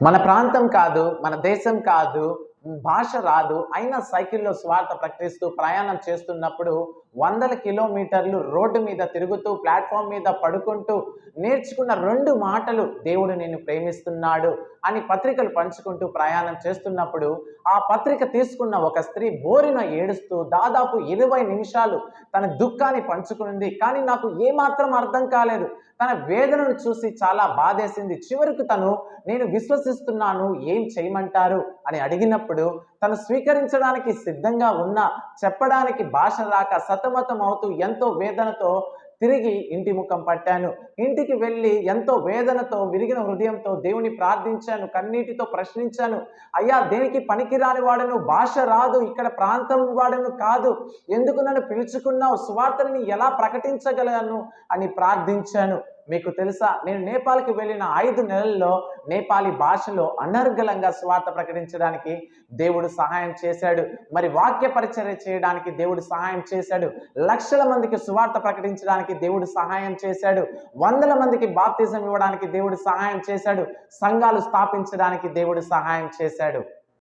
మన ప్రాంతం కాదు మన దేశం కాదు భాష రాదు అయినా సైకిల్లో స్వార్థ ప్రకటిస్తూ ప్రయాణం చేస్తున్నప్పుడు వందల కిలోమీటర్లు రోడ్డు మీద తిరుగుతూ ప్లాట్ఫామ్ మీద పడుకుంటూ నేర్చుకున్న రెండు మాటలు దేవుడు నిన్ను ప్రేమిస్తున్నాడు అని పత్రికలు పంచుకుంటూ ప్రయాణం చేస్తున్నప్పుడు ఆ పత్రిక తీసుకున్న ఒక స్త్రీ బోరిన ఏడుస్తూ దాదాపు ఇరవై నిమిషాలు తన దుఃఖాన్ని పంచుకుంది. కానీ నాకు ఏమాత్రం అర్థం కాలేదు. తన వేదనను చూసి చాలా బాధేసింది. చివరికి తను నేను విశ్వసిస్తున్నాను ఏం చేయమంటారు? అని అడిగినప్పుడు తను స్వీకరించడానికి సిద్ధంగా ఉన్నా చెప్పడానికి భాష రాక సత్ అవుతూ ఎంతో వేదనతో తిరిగి ఇంటి ముఖం పట్టాను. ఇంటికి వెళ్ళి ఎంతో వేదనతో విరిగిన హృదయంతో దేవుని ప్రార్థించాను. కన్నీటితో ప్రశ్నించాను. అయ్యా దేనికి పనికిరాని వాడను? భాష రాదు. ఇక్కడ ప్రాంతం వాడను కాదు. ఎందుకు నన్ను పిలుచుకున్నావు? సువార్తని ఎలా ప్రకటించగలను? అని ప్రార్థించాను. మీకు తెలుసా? నేను నేపాల్కి వెళ్ళిన ఐదు నెలల్లో నేపాలీ భాషలో అనర్గళంగా స్వార్థ ప్రకటించడానికి దేవుడు సహాయం చేశాడు. మరి వాక్య పరిచర్య చేయడానికి దేవుడు సహాయం చేశాడు. లక్షల మందికి సువార్త ప్రకటించడానికి దేవుడు సహాయం చేశాడు. వందల మందికి బాప్తిజం ఇవ్వడానికి దేవుడు సహాయం చేశాడు. సంఘాలు స్థాపించడానికి దేవుడు సహాయం చేశాడు.